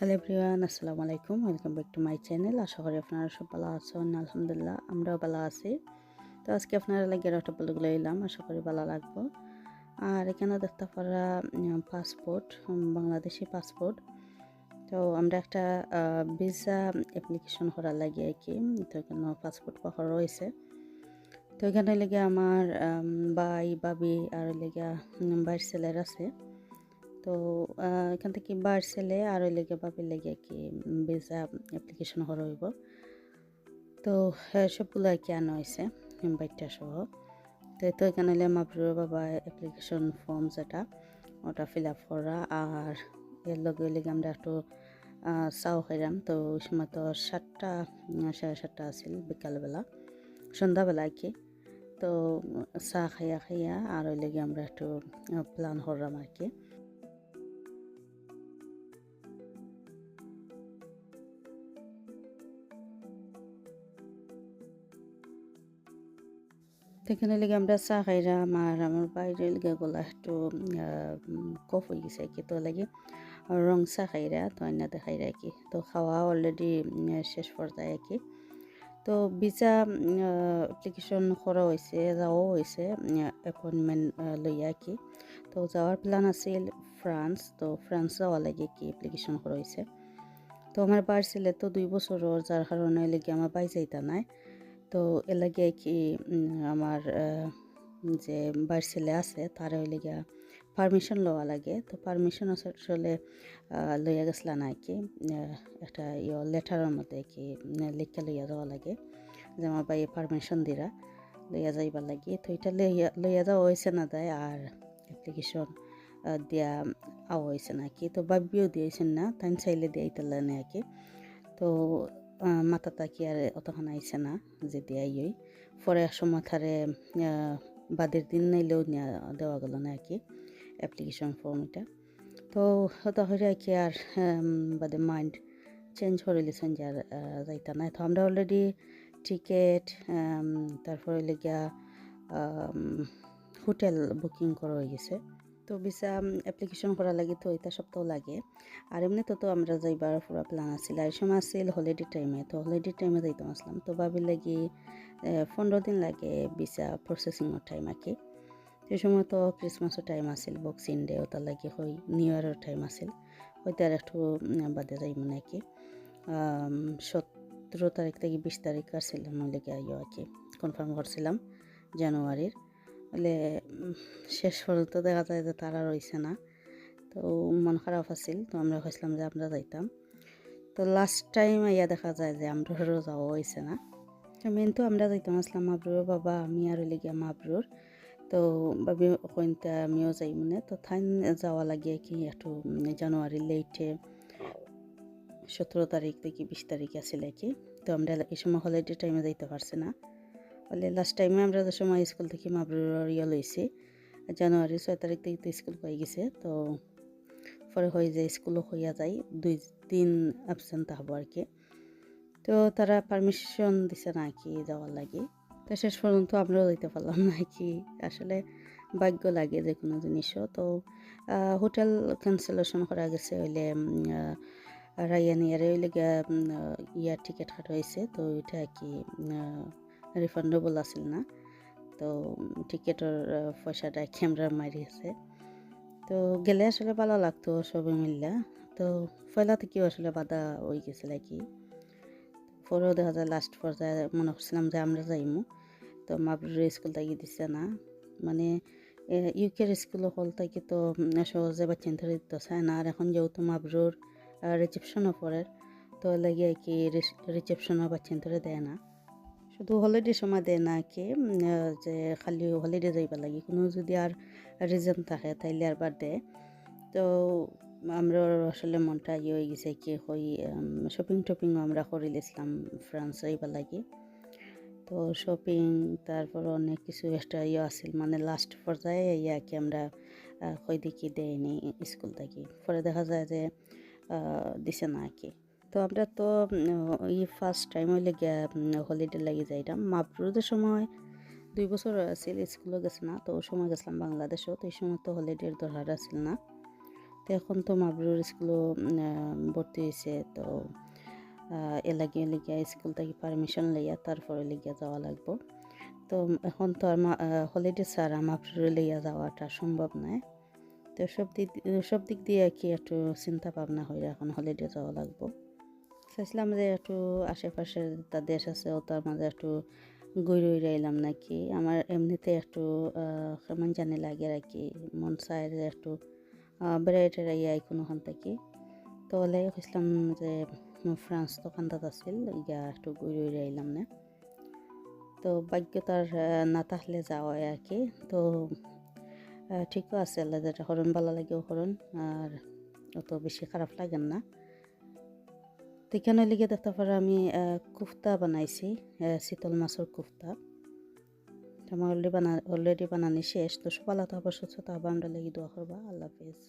Hello everyone আসসালামু আলাইকুম welcome back to my channel আশা করি আপনারা সব ভালো আছেন। আলহামদুলিল্লাহ, আমরাও ভালো আছি। তো আজকে আপনারা লাগে একটা বলগুলো এলাম। আশা করি ভালো লাগবো। আর এখানে দেখতে পারা পাসপোর্ট বাংলাদেশি পাসপোর্ট তো আমরা একটা ভিসা অ্যাপ্লিকেশন করার লাগে আর কি। তো এখানে পাসপোর্ট পাখা রয়েছে। তো এখানে লেগে আমার ভাই বাবি আর লেগে বাইর ছেলের আছে। তো এখান থেকে বার ছেলে আর ওই লেগে বাপের লেগে কি ভিসা অ্যাপ্লিকেশন হর হইব। তো হ্যাঁ, সবগুলো আর কি আনা হয়েছে বাইকটা সহ। তো তো এখানে হলে মাবরুর বাবা অ্যাপ্লিকেশন ফর্ম যেটা ওটা ফিল আপ করা আর এর লগে লেগে আমরা একটু চাও খাইলাম। তো ওই সময় তো সাতটা সাড়ে সাতটা আছিল বিকালবেলা সন্ধ্যাবেলা আর কি। তো চা খাইয়া খাইয়া আর ওই লেগে আমরা একটু প্ল্যান করলাম আর কি। সেখানে লেগে আমরা চা খাইলাম আর আমার বাইরে লেগে গলা একটু কফ হয়ে গেছে কি তো লাগে রং চা খাইরা তো আইনা দেখাইরা কি তো খাওয়া অলরেডি শেষ পর্যায়ে কি তো ভিসা অ্যাপ্লিকেশন করা হয়েছে যাওয়াও হয়েছে অ্যাপয়েন্টমেন্ট লইয়া কি তো যাওয়ার প্ল্যান আছিল ফ্রান্স তো ফ্রান্স যাওয়া লাগে কি অ্যাপ্লিকেশন করা হয়েছে তো ছেলে তো দুই বছরের যার কারণে লেগে আমার বাই যাইতা নাই তো এর লাগে কি আমার যে বার ছেলে আছে, তার ওই লেগে পারমিশন লওয়া লাগে। তো পারমিশন আসলে লইয়া গেছিলা না কি একটা ইয়ে লেটারের মধ্যে কি লিখে লইয়া যাওয়া লাগে, যে আমার বাইয়ে পারমিশন দিরা, লইয়া যাইবার লাগে। তো এটা লইয়া লইয়া যাওয়া হয়েছে না দেয় আর অ্যাপ্লিকেশন দিয়া আওয়া হয়েছে না কি তো বাবিও দিয়েছেন না তাই চাইলে দিয়ে ইতালে না কি তো আহ, মাথা তাকি আর অতক্ষণ আইছে না যে দিয়াই ওই পরে এক সময় থারে বাদের দিন নাইলেও দেওয়া গেল না আর কি অ্যাপ্লিকেশন ফর্ম এটা। তো হতা আর কি আর বাদে মাইন্ড চেঞ্জ করে লিছেন আর যাইতা না তো আমরা অলরেডি টিকেট তারপরে লেগিয়া হোটেল বুকিং করা হয়ে গেছে। তো ভিসা অ্যাপ্লিকেশন করা লাগে তো, এটা সপ্তাহ লাগে। আর এমনি তো তো আমরা যাইবার পুরা প্ল্যান আছিল। আর সময় আছিল হলিডে টাইমে তো হলিডে টাইমে যাইতাম আসলাম। তো ভাবি লাগি পনেরো দিন লাগে ভিসা প্রসেসিংয়ের টাইম আর সেই সময় তো ক্রিসমাসের টাইম আছিল বক্সিং ডে ওটা লাগে হই নিউ ইয়ারের টাইম আছিল। হয়তো আর একটু বাদে যাই মানে কি সতেরো তারিখ থেকে বিশ তারিখ আসছিলাম লেগে আইও আর কি কনফার্ম করছিলাম, জানুয়ারির। বলে শেষ পর্যন্ত দেখা যায় যে তারা রয়েছে না। তো মন খারাপ আছিল, তো আমরা ভাবছিলাম যে আমরা যাইতাম। তো লাস্ট টাইম ইয়া দেখা যায় যে আমরারও যাওয়া হয়েছে না। তো মেন তো আমরা যাইতাম, আসলাম মাবরুর বাবা, আমি আর লেগিয়া মাবরুর তো ভাবি কইনতা আমিও যাই মানে। তো থাইন যাওয়া লাগে কি একটু জানুয়ারি লেটে সতেরো তারিখ থেকে বিশ তারিখ আছিল কি। তো আমরা এই সময় হলিডে টাইমে যাইতে পারছি না। বলে লাস্ট টাইমে আমরা যে সময় স্কুল থেকে মাবরুর ইয়ে লইছি, জানুয়ারি ছয় তারিখ থেকে তো স্কুল হয়ে গেছে, তো পরে হয়ে যায় স্কুলও হইয়া যায়, দুই দিন অ্যাবসেন্ট হব আর কি। তো তারা পারমিশন দিছে না কি যাওয়ার লাগে। তো শেষ পর্যন্ত আমরাও যাইতে পারলাম না কি। আসলে ভাগ্য লাগে যে কোনো জিনিসও। তো হোটেল ক্যান্সেলেশন করা গেছে হইলে রায়ান ইয়ারে হইলে ইয়ার টিকিট কাটা হয়েছে তো এটা কি রিফান্ডেবল আছিল না। তো টিকিটের পয়সাটা আর কি আমরা মারিয়েছে তো, গেলে আসলে ভালো লাগতো সবাই মিললে তো পয়লা থেকেও আসলে বাধা হয়ে গেছিল কি? পরেও দেখা যায় লাস্ট পর্যায়ে মনে করছিলাম যে আমরা যাইমু। তো মাবরুর স্কুল থেকে দিছে না। মানে ইউকের স্কুল হল থেকে তো সহজে বাচ্চা ধরে দিতে চায় না। আর এখন যেহেতু মাবরুর রিসেপশনও পড়ে তো, লাগে কি রিসেপশনও বাচ্চা ধরে দেয় না। শুধু হলিডে সময় দেয় না কি যে খালি হলিডে যাইবা লাগে, কোনো যদি আর রিজন থাকে তাইলে আর বাদ দেয়। তো আমরা আসলে মনটা ইয়ে হয়ে গেছে কি, হই শপিং টপিংও আমরা করে লিছিলাম ফ্রান্স যাইবা লাগে। তো শপিং তারপর অনেক কিছু এক্সট্রা ইয়ে আছিল মানে লাস্ট পর্যায়ে ইয়া কি আমরা কই দেখি দেয়নি স্কুল থেকে। পরে দেখা যায় যে দিছে না কি। তো আমরা তো উম, ই ফার্স্ট টাইম হইলে হলিডে লাগি যাইতাম। মাবরুদের সময় দুই বছর আছিল স্কুলে গেছে না তো ওই সময় গেছিলাম বাংলাদেশও তো এই সময় তো হলিডের দরকার আছিল না। তো এখন তো মাবরুর স্কুলও ভর্তি হয়েছে তো আহ, এ লাগিয়ে লিগিয়া স্কুল থেকে পারমিশন লইয়া তারপরে লিগিয়া যাওয়া লাগবো। তো এখন তো আর হলিডে ছাড়া মাবরুরে লইয়া যাওয়াটা সম্ভব নয়। তো সব দিক সব দিক দিয়ে আর কি একটু চিন্তা ভাবনা হয়ে এখন হলিডে যাওয়া লাগবো। চাইছিলাম যে একটু আশেপাশে তা দেশ আছে, ও তার মাঝে একটু ঘুরে উড়ে এলাম নাকি। আমার এমনিতে একটু কেমন জানি লাগে আর কি। মন চায় যে একটু বেড়াই টেড়াই আই কোনোখান থেকে। তো ওলাই কৈছিলাম যে মোৰ ফ্ৰান্স দোকানদাত আছিল ইয়া একটু ঘুরে উড়ে এলাম না। তো ভাগ্য তার না থাকলে যাওয়া আর কি। তো ঠিকও আছে, আল্লাহ যেটা হরণ ভালো লাগেও হরণ আর অত বেশি খারাপ লাগেন না। তো এখানে লিগে দেখতে পারো আমি কুফতা বানাইছি শীতল মাছের কুফতা। আমার অলরেডি বানা, অলরেডি বানানি শেষ, তো সবাই তো আবার সুস্থ তো আবার আমরা লেগে দোয়া করবা। আল্লাহ হাফিজ।